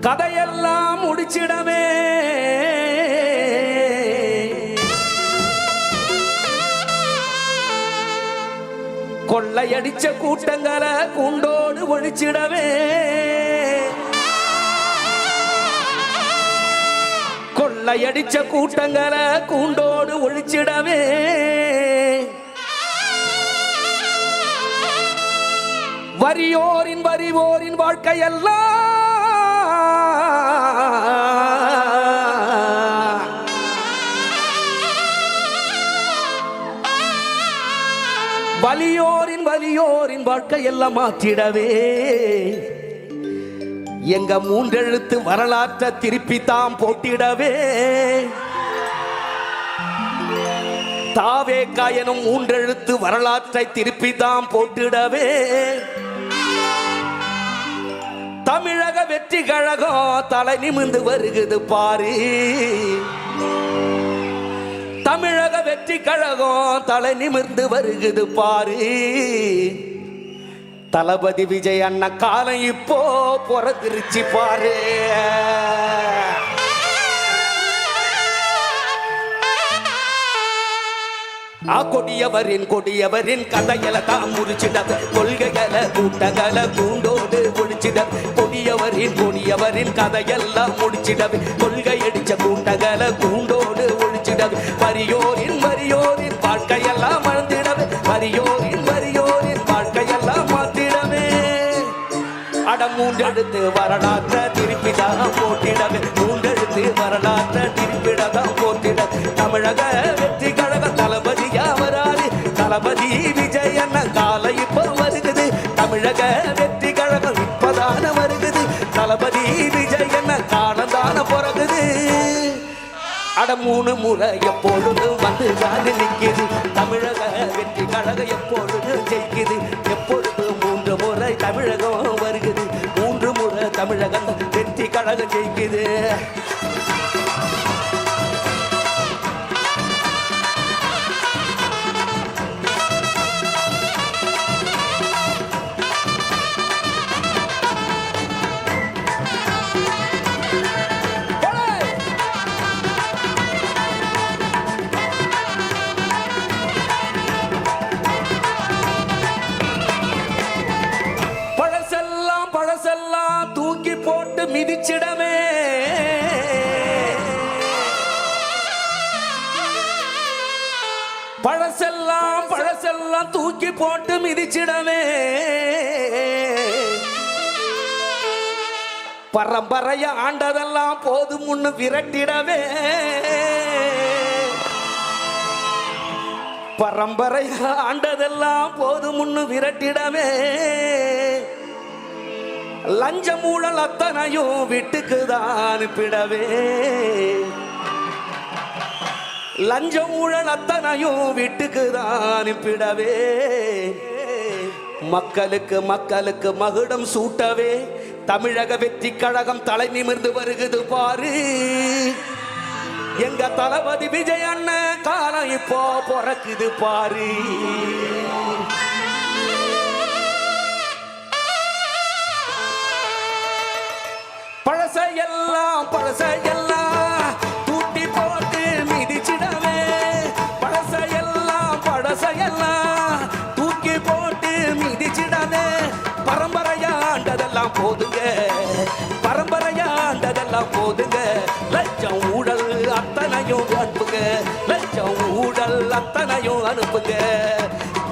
கதையெல்லாம் முடிச்சிடமே. கொள்ளையடிச்ச கூட்டங்களை குண்டோடு ஒழிச்சிடவே. கொள்ளையடிச்ச கூட்டங்களை கூண்டோடு ஒழிச்சிடவே. வரியோரின் வரிவோரின் வாழ்க்கையெல்லாம் வலியோரின் வலியோரின் வாழ்க்கையெல்லாம் மாற்றிடவே. எங்க மூன்றெழுத்து வரலாற்றை திருப்பி தாம் போட்டிடவே. தாவே காயனும் மூன்றெழுத்து வரலாற்றை திருப்பி தாம் போட்டிடவே. தமிழக வெற்றி கழகம் தலை நிமிர்ந்து வருகுது பாரு. தமிழக வெற்றி கழகம் தலை நிமிர்ந்து வருகுது பாரு. தளபதி விஜய் அண்ணன் காலம் இப்போ பிறந்திருச்சு பாரு. ஆ கொடியவரின் கொடியவரின் கதைகளை தான் முடிச்சிடது கொள்கைகளை கூட்டங்களை கூண்டோடு ஒழிச்சிடது கொடியவரின் கொடியவரின் கதையெல்லாம் முடிச்சிடது கொள்கை அடிச்ச கூட்டங்களை மூன்றெடுத்து வரலாற்ற திருப்பி தான் போட்டிடவே. மூன்றெடுத்து வரலாற்ற திருப்பிட போட்டிட தமிழக வெற்றி கழக தளபதியா வராது தளபதி விஜய் அண்ண காலை இப்ப வருகுது. தமிழக வெற்றி கழகம் இப்பதான வருகுது. தளபதி விஜய் அண்ண காலந்தான பிறகுது. அட மூணு முறை எப்பொழுதும் வந்து தான் நிற்கிது தமிழக வெற்றி கழக எப்பொழுதும் ஜெயிக்குது. ஜெயிக்குது. மிதிச்சிடமே. பழசெல்லாம் பழசெல்லாம் தூக்கி போட்டு மிதிச்சிடமே. பரம்பரைய ஆண்டதெல்லாம் போதும் முன்னு விரட்டிடவே. பரம்பரைய ஆண்டதெல்லாம் போதும் முன்னு விரட்டிடவே லஞ்சம் ஊழல் அத்தனையும் வீட்டுக்கு தான் அனுப்பிடவே லஞ்சம் ஊழல் அத்தனையும் வீட்டுக்கு தான் அனுப்பிடவே மக்களுக்கு மக்களுக்கு மகுடம் சூட்டவே. தமிழக வெற்றி கழகம் தலை நிமிர்ந்து வருகுது பாரு. எங்க தளபதி விஜய் அண்ணன் காலம் இப்போ பிறக்குது பாரு.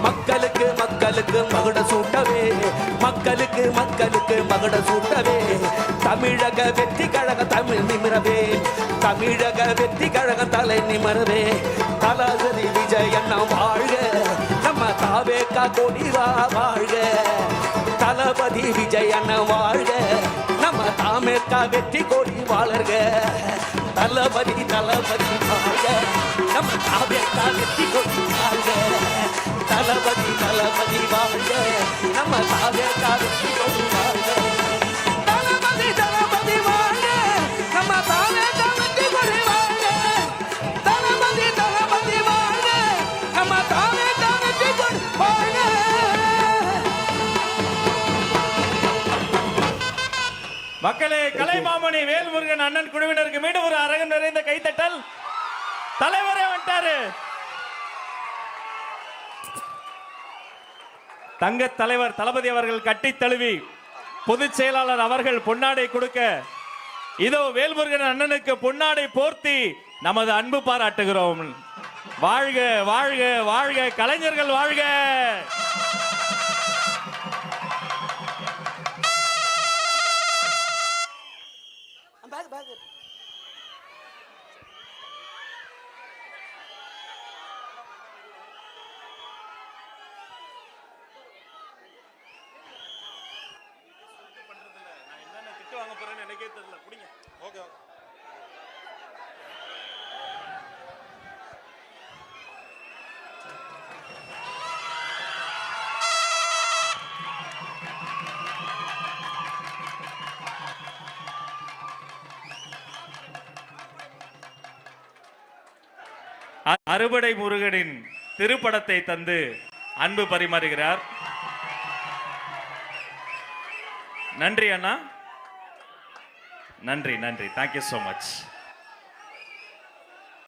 மக்களுக்கு மக்களுக்கு மகுட சூட்டவே. மக்களுக்கு மக்களுக்கு மகுட சூட்டவே. தமிழக வெற்றி கழக தமிழ் நிமிரவே. தமிழக வெற்றி கழக தலை நிமிரவே. தலாசரி விஜய் வாழ்க. நம்ம தாவேக்கா கொடிவா வாழ்க. தளபதி விஜய் வாழ்க. நம்ம தாமேக்கா வெற்றி கொடி வாழர்க தளபதி தளபதி வாழ்க. நம்ம தாவேக்கா வெற்றி கொடி வாழ்க. தளபதி தளபதி வாழ்க. நம்ம தாவேக்கா வெற்றி கொடி வாழ்க. தளபதி தளபதி வாழ்க. நம்ம தாவேக்கா வெற்றி கொடி வாழ்க. தளபதி தளபதி வாழ்க. நம்ம தாவேக்கா வெற்றி கொடி வாழ்க. மக்களே கலைமாமணி வேல்முருகன் அண்ணன் குழுவினருக்கு மீண்டும் ஒரு அரங்கம் நிறைந்த கைத்தட்டல். தலைவரே வந்துட்டாரு. தங்க தலைவர் தளபதி அவர்கள் கட்டி தழுவி பொதுச் செயலாளர் அவர்கள் பொன்னாடை கொடுக்க இதோ வேல்முருகன் அண்ணனுக்கு பொன்னாடை போர்த்தி நமது அன்பு பாராட்டுகிறோம். வாழ்க வாழ்க வாழ்க கலைஞர்கள் வாழ்க! அ- அறுபடை முருகனின் திருப்படத்தை தந்து அன்பு பரிமாறுகிறார். நன்றி அண்ணா. நன்றி நன்றி. Thank you so much